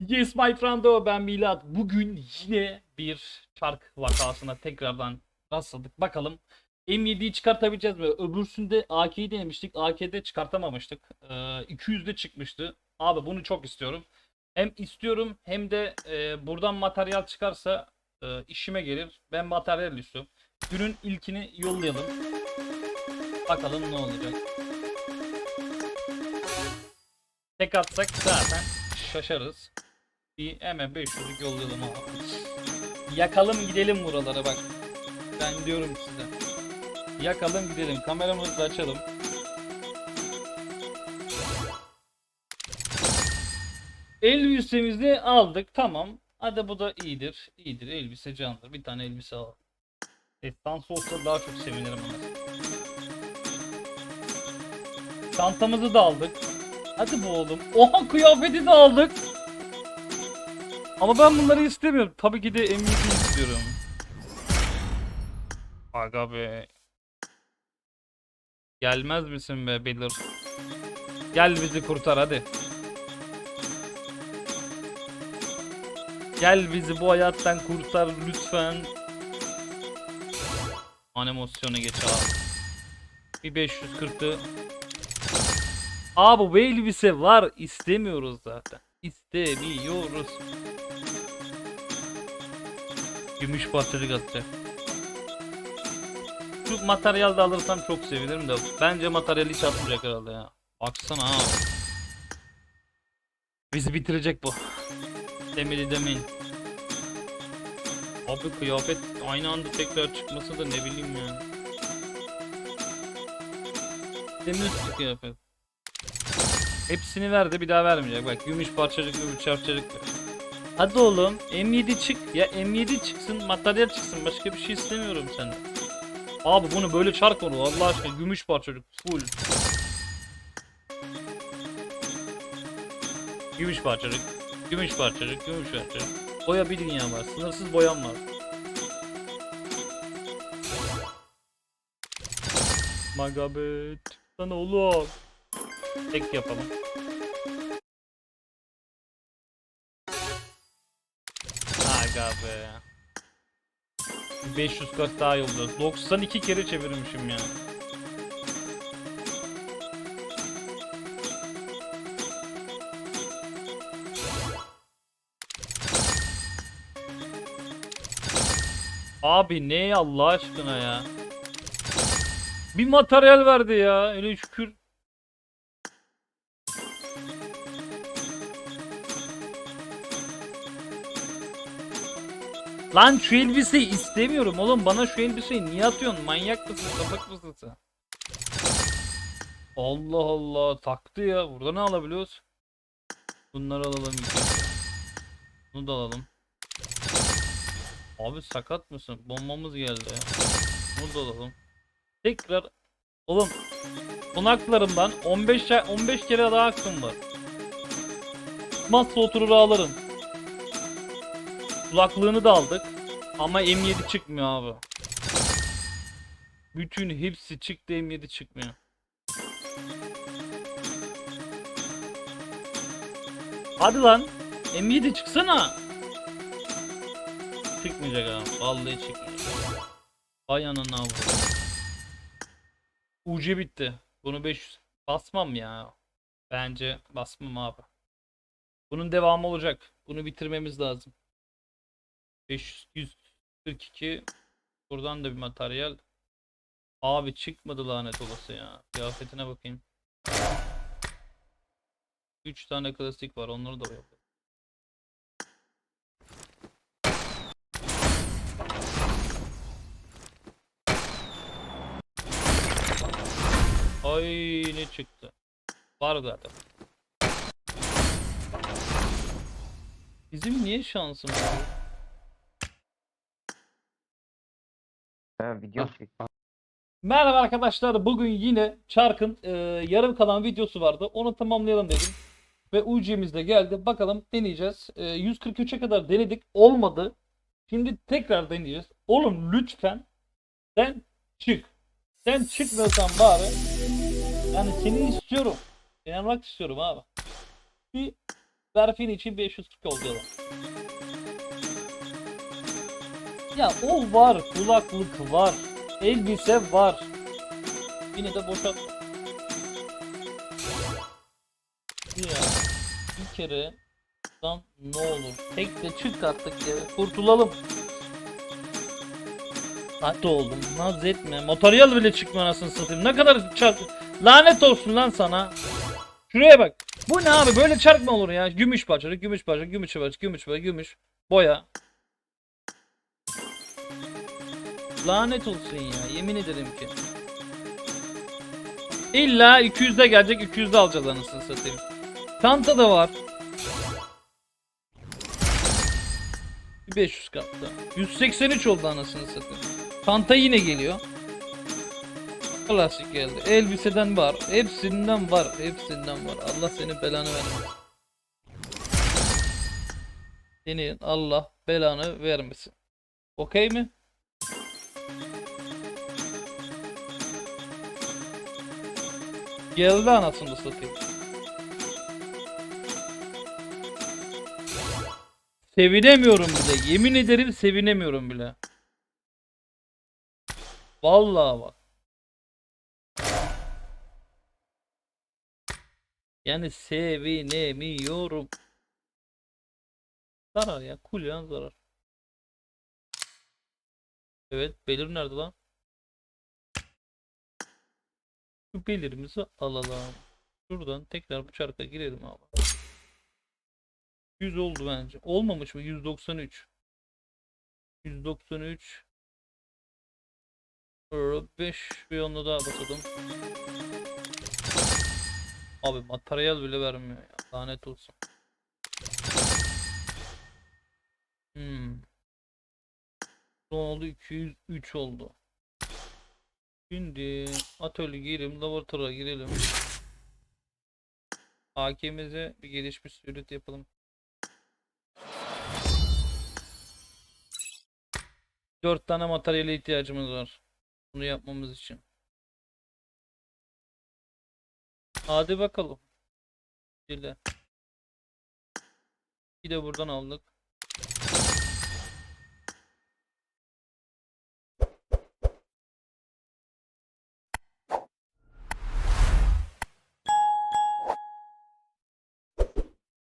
Yes my friendo ben Milat. Bugün yine bir çark vakasına tekrardan rastladık. Bakalım M7'yi çıkartabileceğiz mi? Öbürsünde AK'yi denemiştik. AK'de çıkartamamıştık. Ee, 200'de çıkmıştı. Abi bunu çok istiyorum. Hem istiyorum hem de e, buradan materyal çıkarsa e, işime gelir. Ben materyal istiyorum. Günün ilkini yollayalım. Bakalım ne olacak. Tek atsak zaten şaşarız. Bir hemen 500'lük yollayalım abi. Yakalım gidelim buralara bak. Ben diyorum size. Yakalım gidelim. Kameramızı da açalım. Elbisemizi aldık. Tamam. Hadi bu da iyidir. İyidir. Elbise candır. Bir tane elbise al. Estans olsa daha çok sevinirim ona. Çantamızı da aldık. Hadi bu oğlum. Oha kıyafeti de aldık. Ama ben bunları istemiyorum. Tabii ki de MVP istiyorum. Aga be. Gelmez misin be Belir? Gel bizi kurtar hadi. Gel bizi bu hayattan kurtar lütfen. Animasyona geç abi. Bir 540'ı. Abi bu elbise var istemiyoruz zaten. İstemiyoruz. Gümüş parçacık atacak. Şu materyal de alırsam çok sevinirim de. Bence materyal hiç atmayacak herhalde ya. Baksana ha. Bizi bitirecek bu. Demeli demeyin. Abi kıyafet aynı anda tekrar çıkması da ne bileyim yani. Demir kıyafet. Hepsini verdi bir daha vermeyecek. Bak gümüş parçacık gümüş parçacık. Hadi oğlum M7 çık. Ya M7 çıksın materyal çıksın. Başka bir şey istemiyorum senden. Abi bunu böyle çark olur Allah aşkına gümüş parçacık full. Gümüş parçacık. Gümüş parçacık, gümüş parçacık. Boya bir dünya var. Sınırsız boyam var. Magabet. Sana oğlum. Tek yapalım. Aga be. 500 kat daha yolda. 92 kere çevirmişim ya. Abi ne Allah aşkına ya. Bir materyal verdi ya. Öyle şükür. Lan şu elbiseyi istemiyorum oğlum. Bana şu elbiseyi niye atıyorsun? Manyak mısın? Sapık mısın sen? Allah Allah. Taktı ya. Burada ne alabiliyoruz? Bunları alalım. Bunu da alalım. Abi sakat mısın? Bombamız geldi. Bunu da alalım. Tekrar. Oğlum. Konaklarımdan 15 ay- 15 kere daha hakkım var. Masa oturur ağlarım. Kulaklığını da aldık. Ama M7 çıkmıyor abi. Bütün hepsi çıktı M7 çıkmıyor. Hadi lan. M7 çıksana. Çıkmayacak abi. Vallahi çıkmayacak. Ay anana vurdu. UC bitti. Bunu 500 basmam ya. Bence basmam abi. Bunun devamı olacak. Bunu bitirmemiz lazım. 542 Buradan da bir materyal. Abi çıkmadı lanet olası ya. Kıyafetine bakayım. 3 tane klasik var. Onları da yapalım. Ay ne çıktı? Var zaten. Bizim niye şansımız yok? Ha video Ah. çek. Merhaba arkadaşlar. Bugün yine Çark'ın e, yarım kalan videosu vardı. Onu tamamlayalım dedim. Ve UC'miz de geldi. Bakalım deneyeceğiz. E, 143'e kadar denedik. Olmadı. Şimdi tekrar deneyeceğiz. Oğlum lütfen sen çık. Sen çıkmıyorsan bari yani seni istiyorum. İnanmak istiyorum abi. Bir Berfin için 540 oldu yalan. Ya o var, kulaklık var, elbise var. Yine de boşalt. Ya bir kere lan ne olur tek de çık artık ya kurtulalım. Hadi oğlum naz etme. Motoryal bile çıkma anasını satayım. Ne kadar çark... Lanet olsun lan sana. Şuraya bak. Bu ne abi? Böyle çark mı olur ya? Gümüş parçacık, gümüş parçacık, gümüş parçacık, gümüş parçacık, gümüş. Boya. Lanet olsun ya. Yemin ederim ki. İlla 200'de gelecek 200'de alacağız anasını satayım. Çanta da var. 500 katta. 183 oldu anasını satayım. Çanta yine geliyor. Klasik geldi. Elbiseden var. Hepsinden var. Hepsinden var. Allah senin belanı vermesin. Senin Allah belanı vermesin. Okey mi? Geldi anasını satayım. Sevinemiyorum bile. Yemin ederim sevinemiyorum bile. Vallahi bak. Yani sevinemiyorum. Zarar ya. Kulyan zarar. Evet. Belir nerede lan? Şu belirimizi alalım. Şuradan tekrar bu çarka girelim abi. 100 oldu bence. Olmamış mı? 193. 193. 5 bir onunla daha basalım. Abi materyal bile vermiyor ya. Lanet olsun. Hmm. Son oldu 203 oldu. Şimdi atölye girelim, laboratuvara girelim. AK'mize bir gelişmiş suret yapalım. Dört tane materyale ihtiyacımız var. Bunu yapmamız için. Hadi bakalım. Dile. Bir de buradan aldık.